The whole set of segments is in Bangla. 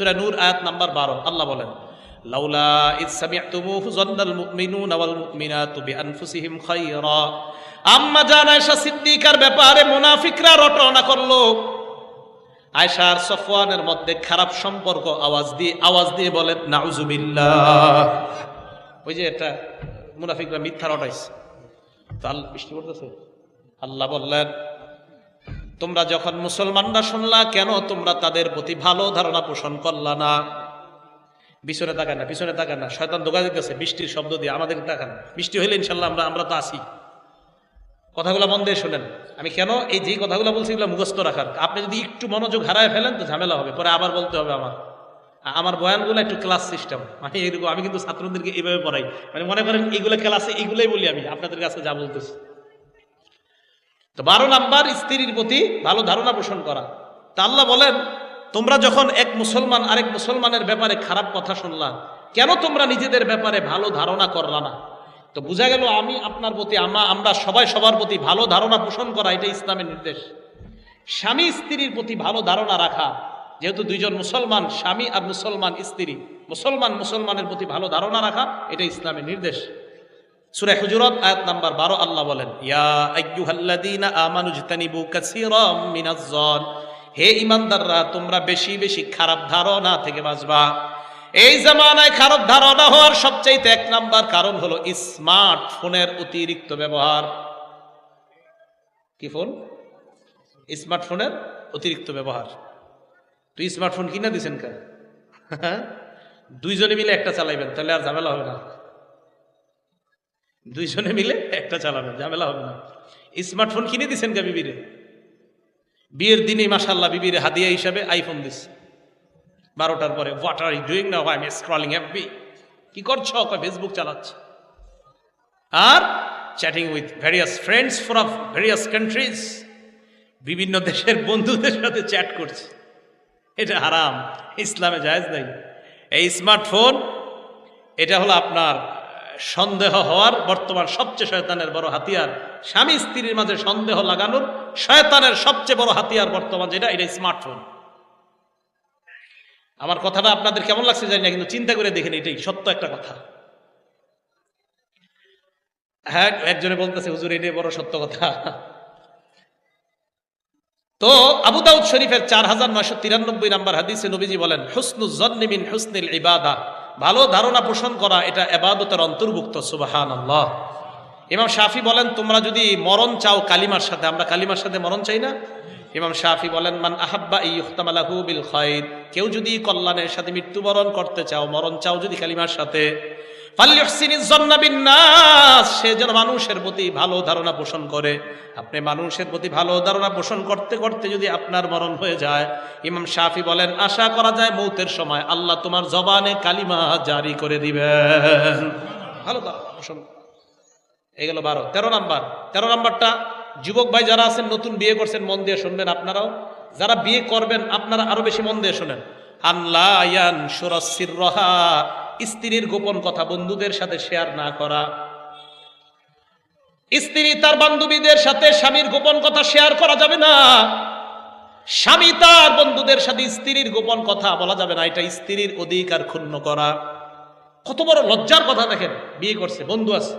সূরা নূর আয়াত নাম্বার 12 আল্লাহ বলেন, লাউলা ইজ সামি'তুমুহু যান্নাল মুমিনুনা ওয়াল মুমিনাতু বিআনফুসিহিম খায়রা। আম্মা জান আয়েশা সিদ্দিকার ব্যাপারে মুনাফিকরা রটনা করল। আয়সার সফওয়ানের মধ্যে খারাপ সম্পর্ক আওয়াজ দিয়ে আওয়াজ দিয়ে বলেন নাউজুবিল্লাহ ওই যে এটা, মুনাফিকরা মিথ্যা রটাইছে। তো আল্লাহ, বৃষ্টি পড়তেছে? আল্লাহ বললেন তোমরা যখন মুসলমানরা শুনলা, কেন তোমরা তাদের প্রতি ভালো ধারণা পোষণ করলা না? পিছনে তাকান না, পিছনে তাকান না। শয়তান দোকা দিতেছে, বৃষ্টির শব্দ দিয়ে। আমাদের তাকান। বৃষ্টি হইলে ইনশাল্লাহ আমরা আমরা তো আসি কথাগুলো মন দিয়ে শোনেন। আমি কেন এই যে কথাগুলো বলছি, এগুলো মুখস্থ রাখার? আপনি যদি একটু মনোযোগ হারায় ফেলেন, তো ঝামেলা হবে। পরে আবার বলতে হবে আমার। আমার বয়ানগুলো একটু ক্লাস সিস্টেম মানে এরকম আমি কিন্তু ছাত্রদেরকে এইভাবে পড়াই। মানে মনে করেন এইগুলো ক্লাসে এইগুলোই বলি আমি। আপনাদের কাছে যা বলতেছি। তো বারো নাম্বার স্ত্রীর প্রতি ভালো ধারণা পোষণ করা। তা আল্লাহ বলেন, তোমরা যখন এক মুসলমান আরেক মুসলমানের ব্যাপারে খারাপ কথা শুনলাম কেন তোমরা নিজেদের ব্যাপারে ভালো ধারণা করলা না? তো বোঝা গেল, আমি আপনার প্রতি, আমা আমরা সবাই সবার প্রতি ভালো ধারণা পোষণ করা এটা ইসলামের নির্দেশ। স্বামী স্ত্রীর প্রতি ভালো ধারণা রাখা, যেহেতু দুইজন মুসলমান, স্বামী আর মুসলমান স্ত্রী, মুসলমান মুসলমানের প্রতি ভালো ধারণা রাখা এটা ইসলামের নির্দেশ। সূরা হুজুরাত, আয়াত নাম্বার 12 আল্লাহ বলেন, ইয়া আইয়ুহাল্লাযীনা আমানু জতানিবু কাসীরাম মিনাজ-জন হে ঈমানদাররা তোমরা বেশি বেশি খারাপ ধারণা থেকে বাঁচবা। এই জামানায় খারাপ ধারণা হওয়ার সবচেয়ে এক নাম্বার কারণ হলো স্মার্টফোনের অতিরিক্ত ব্যবহার। কি ফোন? স্মার্টফোনের অতিরিক্ত ব্যবহার। তুই স্মার্টফোন কিনা দিছেন কেন? দুইজনে মিলে একটা চালাইবেন, তাহলে আর ঝামেলা হবে না। দুইজনে মিলে একটা চালাবেন ঝামেলা হবে না। স্মার্টফোন কিনে দিছেন কে বিবিরে। বিয়ের দিনে মাসাল্লাহ বিবিরে হাদিয়া হিসাবে আইফোন দিচ্ছে বারোটার পরে what are you doing now I am scrolling FB কি করছ? ফেসবুক চালাচ্ছে। আর chatting with various friends for of various countries বিভিন্ন দেশের বন্ধুদের সাথে চ্যাট করছে। এটা হারাম, ইসলামে জায়েজ নাই। এই স্মার্টফোন, এটা হলো আপনার সন্দেহ হওয়ার বর্তমান সবচেয়ে শয়তানের বড় হাতিয়ার। স্বামী স্ত্রীর মাঝে সন্দেহ লাগানোর শয়তানের সবচেয়ে বড় হাতিয়ার বর্তমান যেটা, এটা স্মার্টফোন আমার কথাটা আপনাদের কেমন লাগছে জানি না, কিন্তু চিন্তা করে দেখেন, এটাই সত্য একটা কথা। হ্যাঁ একজনে বলতেছে, হুজুর, এটাই বড় সত্য কথা। তো আবু দাউদ শরীফের চার হাজার নয়শো তিরানব্বই নাম্বার হাদিসে নবীজি বলেন, হুসনু জন্নিমিন হুসনিল ইবাদা। ভালো ধারণা পোষণ করা এটা এবাদতের অন্তর্ভুক্ত সুবাহান আল্লাহ ইমাম শাফি বলেন, তোমরা যদি মরণ চাও কালিমার সাথে, আমরা কালিমার সাথে মরণ চাই না। ইমাম শাফি বলেন, মান আহাব্বা ইহতামালাহু বিল খয়েদ কেউ যদি কল্যাণের সাথে মৃত্যুবরণ করতে চাও, মরণ চাও যদি কালিমার সাথে। সে যেন মানুষের প্রতি ভালো ধারণা পোষণ করে। আপনি মানুষের প্রতি ভালো ধারণা পোষণ করতে করতে যদি আপনার মরণ হয়ে যায়, ইমাম শাফি বলেন, আশা করা যায় মৌতের সময় আল্লাহ তোমার জবানে কালিমা জারি করে দিবেন। ভালো ধারণা পোষণ। এই বারো। তেরো নাম্বার। তেরো নাম্বারটা, যুবক ভাই যারা আছেন, নতুন বিয়ে করছেন, মন দিয়ে শুনবেন আপনারাও। যারা বিয়ে করবেন, আপনারা আরও বেশি মন দিয়ে শোনেন। আল্লাহ স্ত্রীর গোপন কথা বন্ধুদের সাথে শেয়ার না করা। স্ত্রী তার বান্ধবীদের সাথে স্বামীর গোপন কথা শেয়ার করা যাবে না। স্বামী তার বন্ধুদের সাথে স্ত্রীর গোপন কথা বলা যাবে না। এটা স্ত্রীর অধিকার ক্ষুণ্ণ করা। কত বড় লজ্জার কথা দেখেন, বিয়ে করছে, বন্ধু আছে।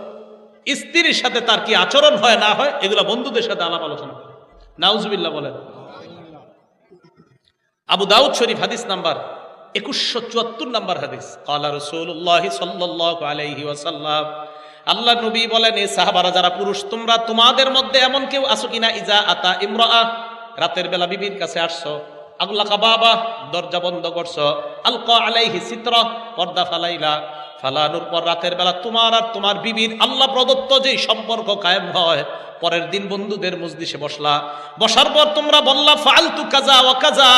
স্ত্রীর সাথে তার কি আচরণ হয়, না হয়, এগুলো বন্ধুদের সাথে আলাপ আলোচনা করে। নাউজুবিল্লাহ বলেন। আবু দাউদ শরীফ হাদিস নাম্বার একুশশো চুয়াত্তর নম্বর হাদিস। কালা রসুল্লাহ সাল্লাহ আলাইহি ওয়াসাল্লাম, আল্লাহ নবী বলেন এই সাহাবারা, যারা পুরুষ, তোমরা তোমাদের মধ্যে এমন কেউ আসো কিনা? ইজা আতা ইমরা রাতের বেলা বিবির কাছে আসছো আগুলা কাবাবা দরজা বন্ধ করছ, আলকা আলাইহি চিত্র পর্দা ফালাইলা ফালানোর পর রাতের বেলা তোমার আর তোমার বিবির আল্লাহ প্রদত্ত যে সম্পর্ক কায়েম হয়, পরের দিন বন্ধুদের মজলিসে বসলা। বসার পর তোমরা বললা, ফালতু কাজা ও কাজা,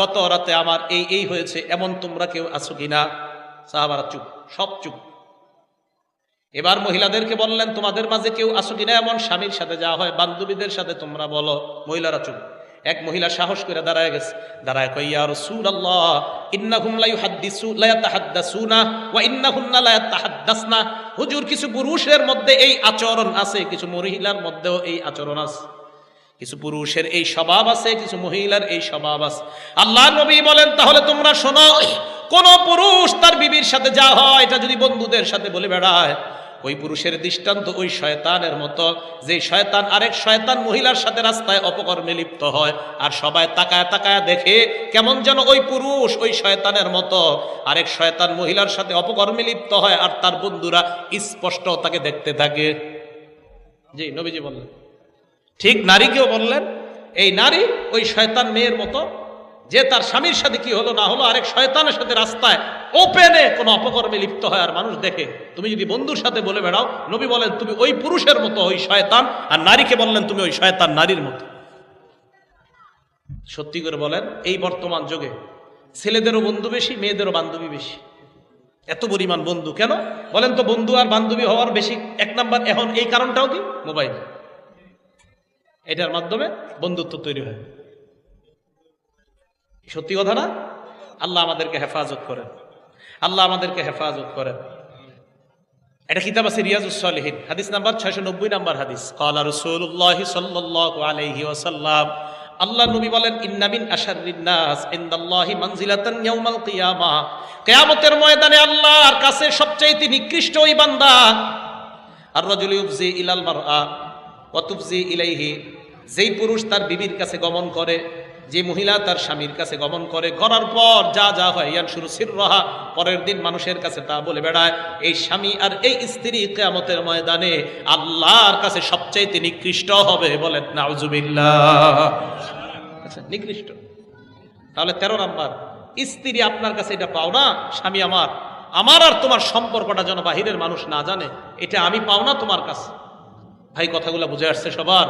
গত রাতে আমার এই এই হয়েছে, এমন তোমরা কেউ আছো কিনা? সাহাবারা চুপ, সব চুপ। এবার মহিলাদেরকে বললেন, তোমাদের মাঝে কেউ আসো কিনা? এমন স্বামীর সাথে যাওয়া হয়, বান্ধবীদের সাথে তোমরা বলো, মহিলারা চুপ। এক মহিলা সাহস করে দাঁড়ায় গেছে। দাঁড়ায় কই ইয়া রাসূলুল্লাহ, ইন্নাহুম লা ইউহাদ্দিসু, লা ইয়াতাহাদ্দাসুনা, ওয়া ইন্নাহুন্না লা ইয়াতাহাদ্দাসনা। হুজুর, কিছু পুরুষের মধ্যে এই আচরণ আছে, কিছু মহিলার মধ্যেও এই আচরণ আছে। কিছু পুরুষের এই স্বভাব আছে, কিছু মহিলার এই স্বভাব আছে। আল্লাহ নবী বলেন, তাহলে তোমরা শোনো, কোন পুরুষ তার বিবির সাথে যা হয়, এটা যদি বন্ধুদের সাথে বলে বেড়ায় ওই পুরুষের দৃষ্টান্ত ওই শয়তানের মতো, যে শয়তান আরেক শয়তান মহিলার সাথে রাস্তায় অপকর্মে লিপ্ত হয়। আর সবাই তাকায় তাকায় দেখে কেমন যেন ওই পুরুষ ওই শয়তানের মতো। আরেক শয়তান মহিলার সাথে অপকর্মে লিপ্ত হয় আর তার বন্ধুরা স্পষ্ট তাকে দেখতে থাকে। জি, নবীজি বললেন। ঠিক নারীকেও বললেন, এই নারী ওই শয়তান মেয়ের মতো, যে তার স্বামীর সাথে কি হলো না হলো, আরেক শয়তানের সাথে রাস্তায় ওপেনে কোনো অপকর্মে লিপ্ত হয় আর মানুষ দেখে। তুমি যদি বন্ধুর সাথে বলে বেড়াও, নবী বলেন, তুমি ওই পুরুষের মতো, ওই শয়তান। আর নারীকে বললেন, তুমি ওই শয়তান নারীর মতো। সত্যি করে বলেন, এই বর্তমান যুগে ছেলেদেরও বন্ধু বেশি, মেয়েদেরও বান্ধবী বেশি। এত পরিমাণ বন্ধু, কেন? বলেন তো, বন্ধু আর বান্ধবী হওয়ার বেশি এক নাম্বার, এখন এই কারণটাও কি? মোবাইল। এটার মাধ্যমে বন্ধুত্ব তৈরি হয়। সত্যি কথা না? আল্লাহ আমাদেরকে হেফাজত করেন। আল্লাহ আমাদেরকে হেফাজত করেন। এটা কিতাব আছে রিয়াজুস সালিহিন। হাদিস নাম্বার ছয়শো নব্বই নাম্বার হাদিস। কালা রসুল্লাহ সাল্লাল্লাহু আলাইহি ওয়াসাল্লাম, আল্লাহ নবী বলেন ইন্নামিন আশারিন নাস, ইনদাল্লাহি মানজিলাতান ইয়াউমাল কিয়ামা। কিয়ামতের ময়দানে আল্লাহর কাছে সবচাইতে নিকৃষ্ট ওই বান্দা আর রাজুল ইউফজি ইলাল মারআ ওয়া তুফজি ইলাইহি। যেই পুরুষ তার বিবির কাছে গমন করে যে মহিলা তার স্বামীর কাছে গমন করে করার পর যা যা হয় ইয়ান শুরু সির রহা পরের দিন মানুষের কাছে তা বলে বেড়ায়, এই স্বামী আর এই স্ত্রী কেয়ামতের ময়দানে আল্লাহর কাছে সবচাইতে নিকৃষ্ট হবে, বলেন, নাউজুবিল্লাহ। আচ্ছা নিকৃষ্ট। তাহলে তেরো নাম্বার, স্ত্রী আপনার কাছে এটা পাও না, স্বামী আমার। আমার আর তোমার সম্পর্কটা যেন বাহিরের মানুষ না জানে, এটা আমি পাও না তোমার কাছে। ভাই, কথাগুলো বুঝে আসছে সবার?